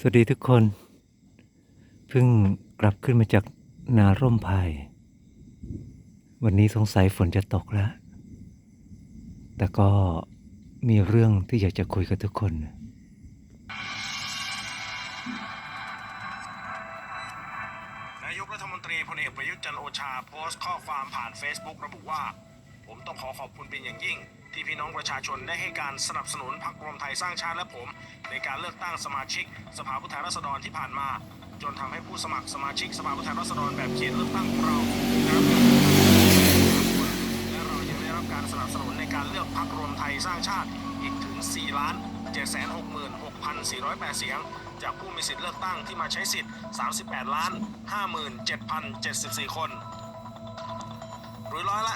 สวัสดีทุกคน เพิ่งกลับขึ้นมาจากนาร่มไผ่วันนี้สงสัยฝนจะตกแล้ว แต่ก็มีเรื่องที่อยากจะคุยกับทุกคน นายกรัฐมนตรีพลเอกประยุทธ์จันโอชา โพสต์ข้อความผ่าน Facebook ระบุว่า ผมต้องขอขอบคุณเป็นอย่างยิ่ง ที่พี่น้องประชาชนได้ให้การสนับสนุนพรรครวมไทยสร้างชาติและผม ในการเลือกตั้งสมาชิก สภาผู้แทนราษฎรที่ผ่านมา จนทำให้ผู้สมัครสมาชิกสภาผู้แทนราษฎรแบบเขตเลือกตั้งของเราได้รับการและเรายังได้รับการสนับสนุนในการเลือกพรรครวมไทยสร้างชาติอีกถึง 4 ล้าน 766,408 เสียง จากผู้มีสิทธิ์เลือกตั้งที่มาใช้สิทธิ์ 38 ล้าน 57,074 คน หรือร้อยละ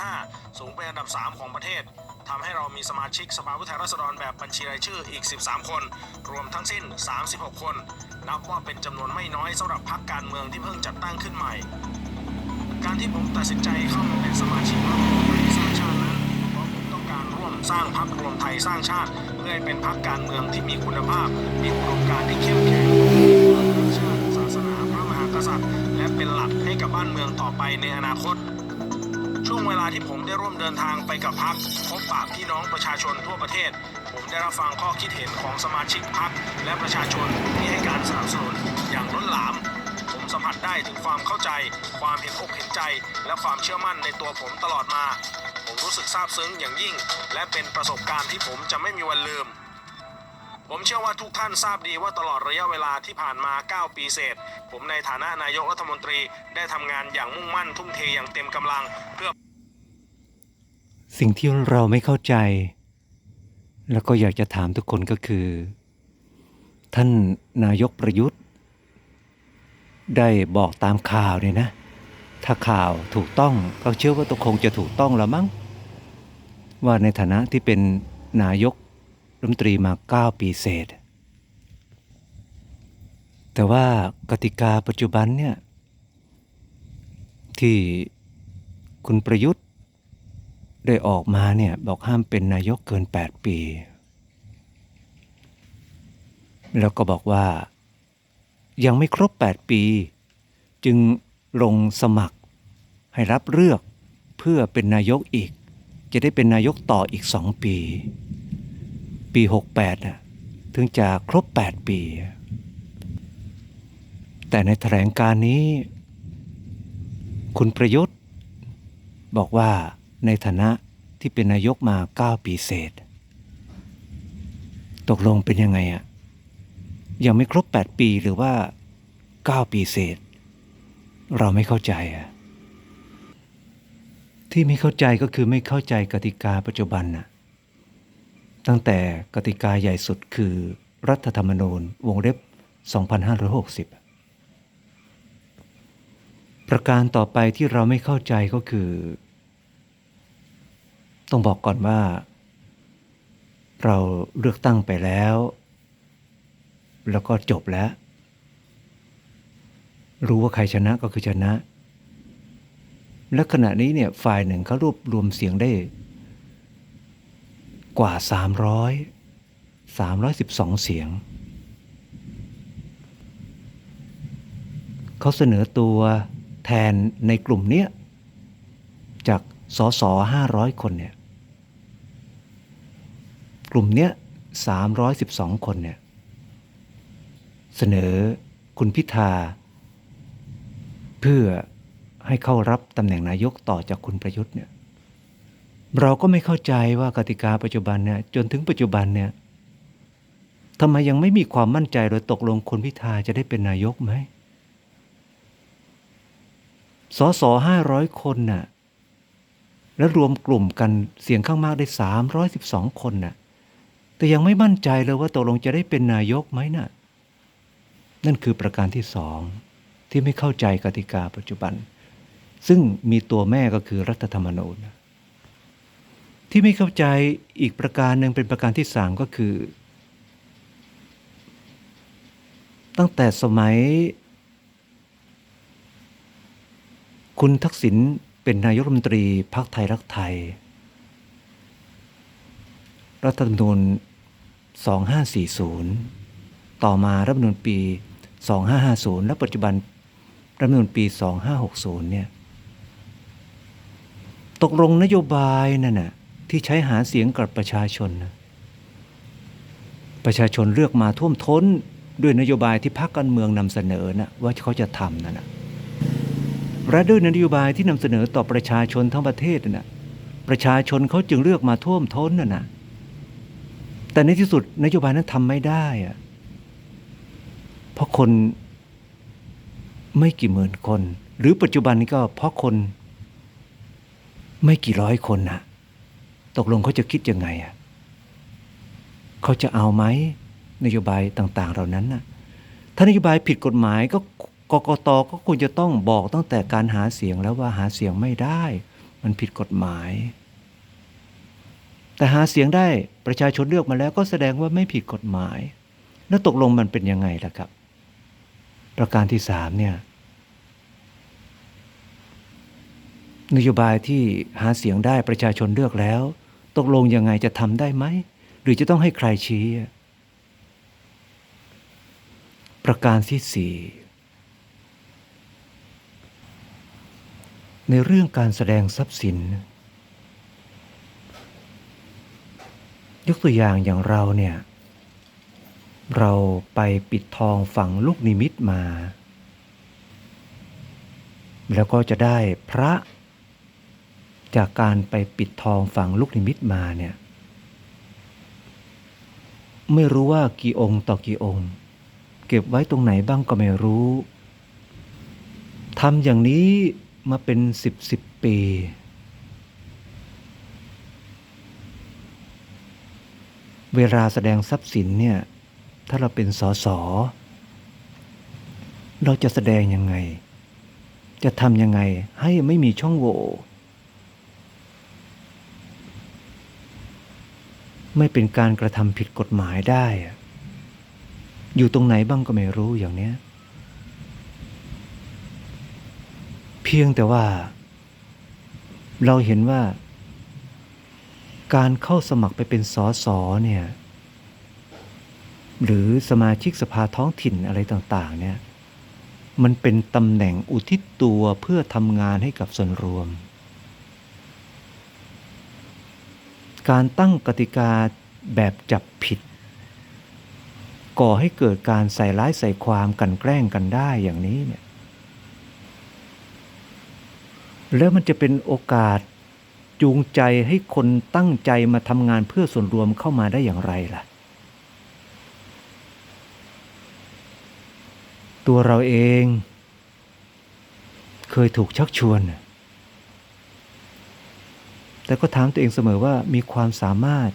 12.5 สูงเป็นอันดับ 3 ของประเทศทำให้เรามีสมาชิกสภาผู้แทนราษฎรแบบบัญชีรายชื่ออีก 13 คน รวมทั้งสิ้น 36 คน นับว่าเป็นจำนวนไม่น้อยสำหรับพรรคการเมืองที่เพิ่งจัดตั้งขึ้นใหม่ การที่ผมตัดสินใจเข้ามาเป็นสมาชิกพรรครวมไทยสร้างชาตินั้นเพราะผมต้องการร่วมสร้างพรรครวมไทยสร้างชาติ เพื่อให้เป็นพรรคการเมืองที่มีคุณภาพ มีอุดมการณ์ที่เข้มแข็งชาติศาสนาพระมหากษัตริย์ และเป็นหลักให้กับบ้านเมืองต่อไปในอนาคต ช่วงเวลาที่ผมได้ร่วมเดินทางไปกับพักพบปะพี่น้องประชาชนทั่วประเทศ ผมได้รับฟังข้อคิดเห็นของสมาชิกพักและประชาชนที่ให้การสนับสนุนอย่างล้นหลาม ผมสัมผัสได้ถึงความเข้าใจ ความเห็นอกเห็นใจ และความเชื่อมั่นในตัวผมตลอดมา ผมรู้สึกซาบซึ้งอย่างยิ่ง และเป็นประสบการณ์ที่ผมจะไม่มีวันลืม ผมเชื่อว่าทุกท่านทราบดีว่าตลอดระยะเวลาที่ผ่านมา 9 ปีเศษ ผมในฐานะนายกรัฐมนตรีได้ทำงานอย่างมุ่งมั่นทุ่มเทอย่างเต็มกำลังเพื่อ สิ่งที่เราไม่เข้าใจ แล้วก็อยากจะถามทุกคนก็คือ ท่านนายกประยุทธ์ ได้บอกตามข่าวเนี่ยนะ ถ้าข่าวถูกต้องก็เชื่อว่าตัวคงจะถูกต้องแล้วมั้งว่าในฐานะที่เป็นนายก รัฐมนตรีมา 9 ปีเศษ แต่ว่ากติกาปัจจุบันเนี่ยที่คุณประยุทธ์ได้ออกมาเนี่ยบอกห้ามเป็นนายกเกิน 8 ปี แล้วก็บอกว่ายังไม่ครบ 8 ปี จึงลงสมัครให้รับเลือกเพื่อเป็นนายกอีก จะได้เป็นนายกต่ออีก2ปี ปี 68น่ะถึงจะครบ 8 ปี แต่ในแถลงการนี้ คุณประยุทธ์ บอกว่าในฐานะที่เป็นนายกมา 9 ปีเศษ ตกลงเป็นยังไงอะยังไม่ครบ 8 ปีหรือว่า 9 ปีเศษ เราไม่เข้าใจอะที่ไม่เข้าใจก็คือไม่เข้าใจกติกาปัจจุบันน่ะ ตั้งแต่กติกาใหญ่สุดคือรัฐธรรมนูญวงเล็บ 2560 ประการต่อไปที่เราไม่เข้าใจก็คือ ต้องบอกก่อนว่า เราเลือกตั้งไปแล้ว แล้วก็จบแล้ว รู้ว่าใครชนะก็คือชนะ และขณะนี้เนี่ยฝ่ายหนึ่งเขารวบรวมเสียงได้ กว่า 300 312 เสียง เขาเสนอตัวแทนในกลุ่มเนี้ยจากสสห้าร้อยคนเนี่ยกลุ่มเนี้ยสามร้อยสิบสองคนเนี่ยเสนอคุณพิธา เพื่อให้เข้ารับตำแหน่งนายกต่อจากคุณประยุทธ์เนี่ย เราก็ไม่เข้าใจว่ากติกาปัจจุบันเนี่ยจนถึงปัจจุบันเนี่ยทำไมยังไม่มีความมั่นใจเลยตกลงคุณพิธาจะได้เป็นนายกไหมสอสอห้าร้อยคนน่ะแล้วรวมกลุ่มกันเสียงข้างมากได้สามร้อยสิบสองคนน่ะ แต่ยังไม่มั่นใจเลยว่าตกลงจะได้เป็นนายกไหมน่ะ นั่นคือประการที่สองที่ไม่เข้าใจกติกาปัจจุบัน ซึ่งมีตัวแม่ก็คือรัฐธรรมนูญนะ ที่ไม่เข้าใจอีกประการหนึ่งเป็นประการที่สามก็คือ ตั้งแต่สมัย คุณทักษิณเป็นนายกรัฐมนตรีพรรคไทยรักไทย รัฐธรรมนูญ2540 ต่อมารัฐธรรมนูญปี 2550 และปัจจุบันรัฐธรรมนูญปี 2560 เนี่ย ตกลงนโยบายนั่นน่ะ ที่ใช้หาเสียงกับประชาชนนะประชาชนเลือกมาท่วมท้นด้วยนโยบายที่พรรคการเมืองนำเสนอนะว่าเขาจะทำนั่นนะและด้วยนโยบายที่นำเสนอต่อประชาชนทั้งประเทศนั่นนะประชาชนเขาจึงเลือกมาท่วมท้นน่ะนะแต่ในที่สุดนโยบายนั้นทำไม่ได้อะเพราะคนไม่กี่หมื่นคน หรือปัจจุบันนี้ก็เพราะคนไม่กี่ร้อยคนนะ ตกลงเขาจะคิดยังไงอะเขาจะเอาไหมนโยบายต่าง ๆ เหล่านั้นนะถ้านโยบายผิดกฎหมายก็กกตก็ควรจะต้องบอกตั้งแต่การหาเสียงแล้วว่าหาเสียงไม่ได้ มันผิดกฎหมาย แต่หาเสียงได้ประชาชนเลือกมาแล้วก็แสดงว่าไม่ผิดกฎหมาย แล้วตกลงมันเป็นยังไงล่ะครับ ประการที่สามเนี่ยนโยบายที่หาเสียงได้ประชาชนเลือกแล้ว ตกลงยังไงจะทำได้ไหม หรือจะต้องให้ใครชี้ ประการที่สี่ในเรื่องการแสดงทรัพย์สิน ยกตัวอย่างอย่างเราเนี่ย เราไปปิดทองฝังลูกนิมิตมา แล้วก็จะได้พระ จากการไปปิดทองฝังลูกนิมิตมาเนี่ยไม่รู้ว่ากี่องค์ต่อกี่องค์ เก็บไว้ตรงไหนบ้างก็ไม่รู้ทำอย่างนี้มาเป็นสิบสิบปี เวลาแสดงทรัพย์สินเนี่ยถ้าเราเป็นสอสอเราจะแสดงยังไง จะทำยังไงให้ไม่มีช่องโหว่ ไม่เป็นการกระทำผิดกฎหมายได้ อยู่ตรงไหนบ้างก็ไม่รู้อย่างเนี้ย เพียงแต่ว่า เราเห็นว่า การเข้าสมัครไปเป็นสอสอเนี่ย หรือสมาชิกสภาท้องถิ่นอะไรต่าง ๆ เนี่ย มันเป็นตำแหน่งอุทิศตัวเพื่อทำงานให้กับส่วนรวม การตั้งกติกาแบบจับผิด ก่อให้เกิดการใส่ร้ายใส่ความกันแกล้งกันได้อย่างนี้เนี่ยแล้วมันจะเป็นโอกาสจูงใจให้คนตั้งใจมาทำงานเพื่อส่วนรวมเข้ามาได้อย่างไรล่ะ ตัวเราเอง เคยถูกชักชวน แต่ก็ถามตัวเองเสมอว่ามีความสามารถ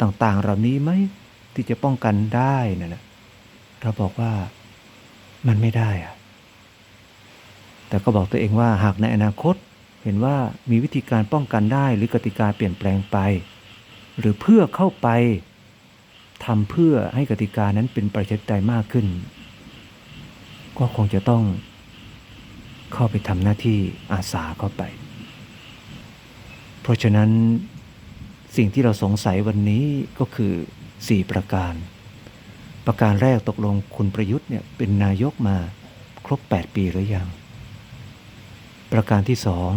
ต่างๆ เหล่านี้ไหมที่จะป้องกันได้นะนะเราบอกว่ามันไม่ได้อะแต่ก็บอกตัวเองว่าหากในอนาคตเห็นว่ามีวิธีการป้องกันได้หรือกติกาเปลี่ยนแปลงไป หรือเพื่อเข้าไปทำเพื่อให้กติกานั้นเป็นประชาธิปไตยมากขึ้น ก็คงจะต้องเข้าไปทำหน้าที่อาสาเข้าไป ราะฉะนั้นสิ่งที่เราสงสัยวันนี้ก็คือ 4 ประการ ประการแรกตกลงคุณประยุทธ์เนี่ยเป็นนายกมาครบ 8 ปีหรือยัง ประการที่สอง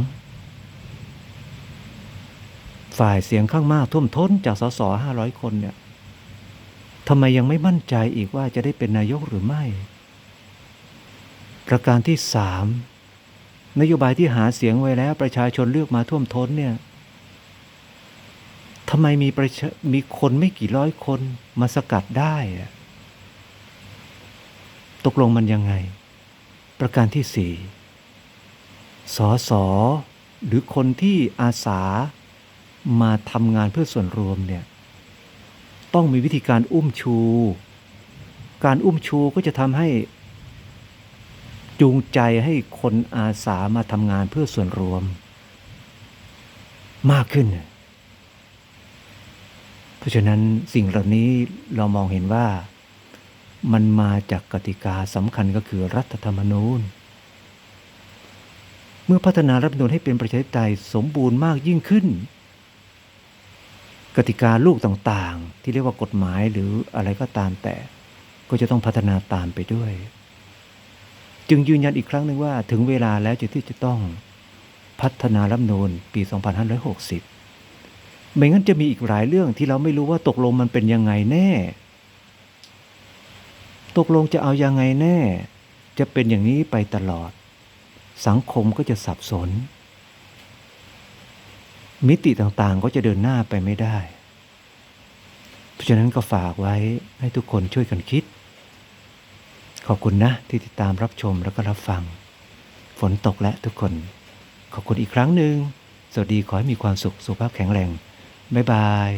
ฝ่ายเสียงข้างมากท่วมท้นจากสสห้าร้อยคนเนี่ยทำไมยังไม่มั่นใจอีกว่าจะได้เป็นนายกหรือไม่ ประการที่สามนโยบายที่หาเสียงไว้แล้วประชาชนเลือกมาท่วมท้นเนี่ย ทำไมมีประชมีคนไม่กี่ร้อยคนมาสกัดได้อะตกลงมันยังไง ประการที่สี่สอสอหรือคนที่อาสามาทำงานเพื่อส่วนรวมเนี่ยต้องมีวิธีการอุ้มชู การอุ้มชูก็จะทำให้จูงใจให้คนอาสามาทำงานเพื่อส่วนรวม มากขึ้น เพราะฉะนั้นสิ่งเหล่านี้เรามองเห็นว่ามันมาจากกติกาสำคัญก็คือรัฐธรรมนูญ เมื่อพัฒนารัฐธรรมนูญให้เป็นประชาธิปไตยสมบูรณ์มากยิ่งขึ้น กติกาลูกต่างๆ ที่เรียกว่ากฎหมายหรืออะไรก็ตามแต่ ก็จะต้องพัฒนาตามไปด้วย จึงยืนยันอีกครั้งหนึ่งว่าถึงเวลาแล้วจะที่จะต้องพัฒนารัฐธรรมนูญปี 2560 ไม่งั้นจะมีอีกหลายเรื่องที่เราไม่รู้ว่าตกลงมันเป็นยังไงแน่ ตกลงจะเอายังไงแน่ จะเป็นอย่างนี้ไปตลอด สังคมก็จะสับสน มิติต่างๆก็จะเดินหน้าไปไม่ได้ เพราะฉะนั้นก็ฝากไว้ให้ทุกคนช่วยกันคิด ขอบคุณนะที่ติดตามรับชมแล้วก็รับฟัง ฝนตกและทุกคน ขอบคุณอีกครั้งหนึ่งสวัสดีขอให้มีความสุขสุขภาพแข็งแรง บ๊ายบาย